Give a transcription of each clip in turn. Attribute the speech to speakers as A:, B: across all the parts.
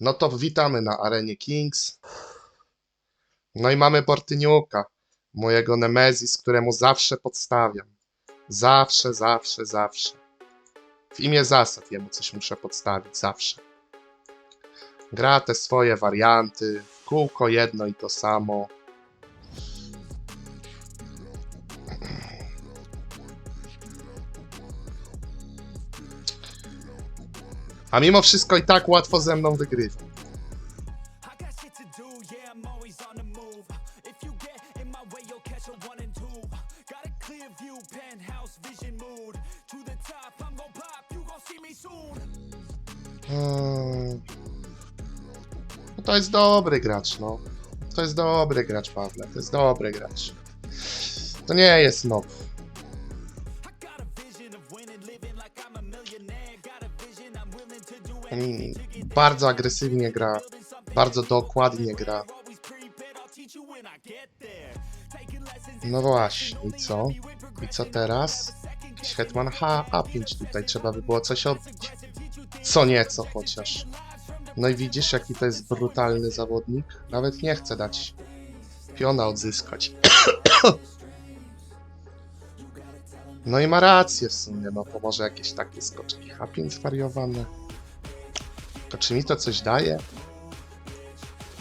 A: No to witamy na arenie Kings. No i mamy Bortyniuka, mojego Nemezis, któremu zawsze podstawiam. Zawsze, zawsze, zawsze. W imię zasad jemu coś muszę podstawić, zawsze. Gra te swoje warianty, kółko jedno i to samo.
B: Top, I'm gon' pop, you gon' see me soon.
A: Hmm. No to jest dobry gracz, no. To jest dobry gracz, Pawle. To jest dobry gracz. To nie jest nob.
B: Get
A: Bardzo agresywnie gra. Bardzo dokładnie gra. No właśnie, i co? I co teraz? Hetman H, A5 tutaj trzeba by było coś odbić. Co nieco chociaż. No i widzisz, jaki to jest brutalny zawodnik? Nawet nie chce dać piona odzyskać. No i ma rację w sumie, no to jakieś takie skoczki H5 zwariowane. To czy mi to coś daje?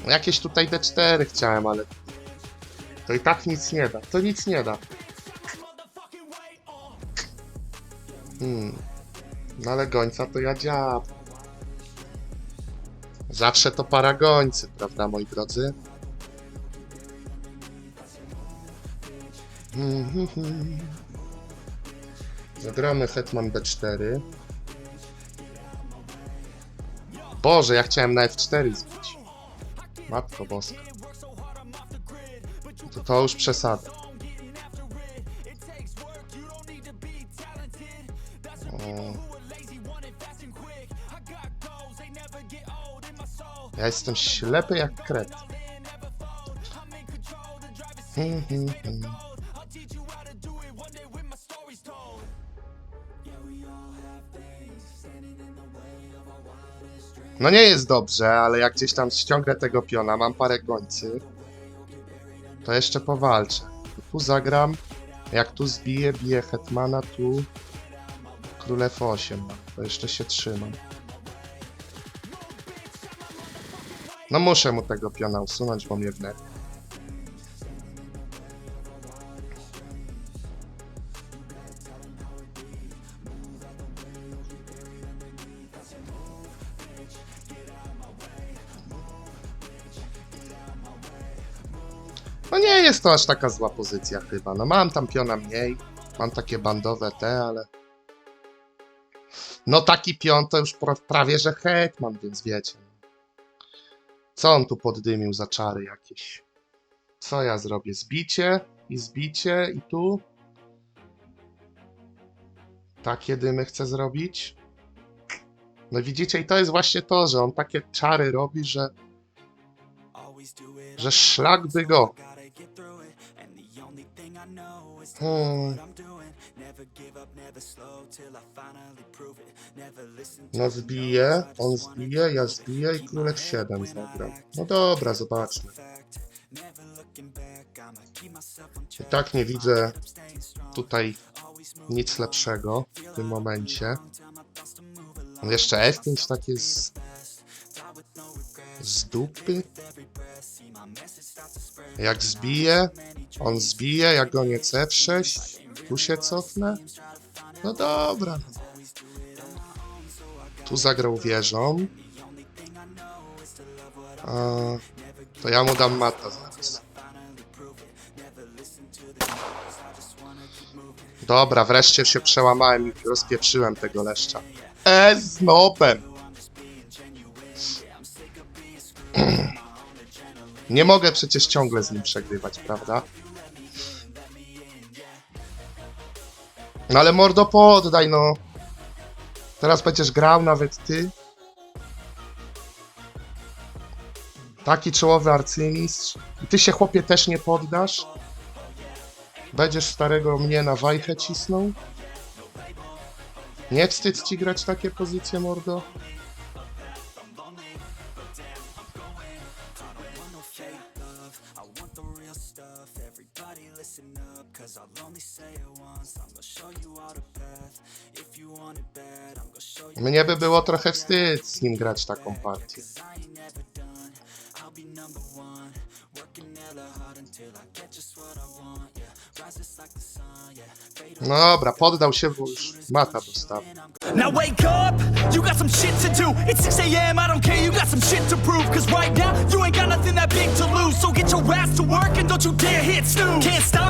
A: No jakieś tutaj D4 chciałem, ale to i tak nic nie da. To nic nie da. Hmm. No ale gońca to ja dziab. Zawsze to paragońcy, prawda, moi drodzy? Zagramy Hetman B4. Boże, ja chciałem na F4 zbić. Matko boska. To, to już przesada. O. Ja jestem ślepy jak kret. Hmm, hmm, hmm. No nie jest dobrze, ale jak gdzieś tam ściągnę tego piona, mam parę gońcy, to jeszcze powalczę. Tu zagram, jak tu zbiję, biję Hetmana, tu Królew 8 mam, to jeszcze się trzymam. No muszę mu tego piona usunąć, bo mnie wnet. No nie jest to aż taka zła pozycja chyba. No mam tam piona mniej, mam takie bandowe te, ale... No taki pion to już pra- prawie że hetman, więc wiecie. Co on tu poddymił za czary jakieś? Co ja zrobię? Zbicie i zbicie i tu? Takie dymy chcę zrobić? No widzicie, i to jest właśnie to, że on takie czary robi, że, że szlak by go. Hmm. No zbije, on zbije, ja zbiję i królew 7 zagram. No dobra, zobaczmy. I tak nie widzę tutaj nic lepszego w tym momencie. Jeszcze F5 takie z, z dupy. Jak zbije, on zbije, ja gonię C6, tu się cofnę. No dobra. Tu zagrał wieżą. A, to ja mu dam mata zaraz. Dobra, wreszcie się przełamałem i rozpieprzyłem tego leszcza. E, z nopem! Nie mogę przecież ciągle z nim przegrywać, prawda? No ale mordo poddaj, no. Teraz będziesz grał nawet ty. Taki czołowy arcymistrz. I ty się chłopie też nie poddasz? Będziesz starego mnie na wajchę cisnął? Nie wstyd ci grać takie pozycje, mordo?
B: Cause I'll only say it once, I'm gonna show you all the path. If you want it bad, I'm gonna show you.
A: Mnie by było trochę wstyd z nim grać taką partię.
B: Cause I ain't never done. I'll be number one. Working hella hard until I get just what I want. Yeah, rises like the sun. Yeah, fade
A: No dobra, poddał się, bo już mata dostał.
B: Now wake up, you got some shit to do. It's 6 a.m., I don't care, you got some shit to prove. Cause right now, you ain't got nothing that big to lose. So get your ass to work and don't you dare hit Can't stop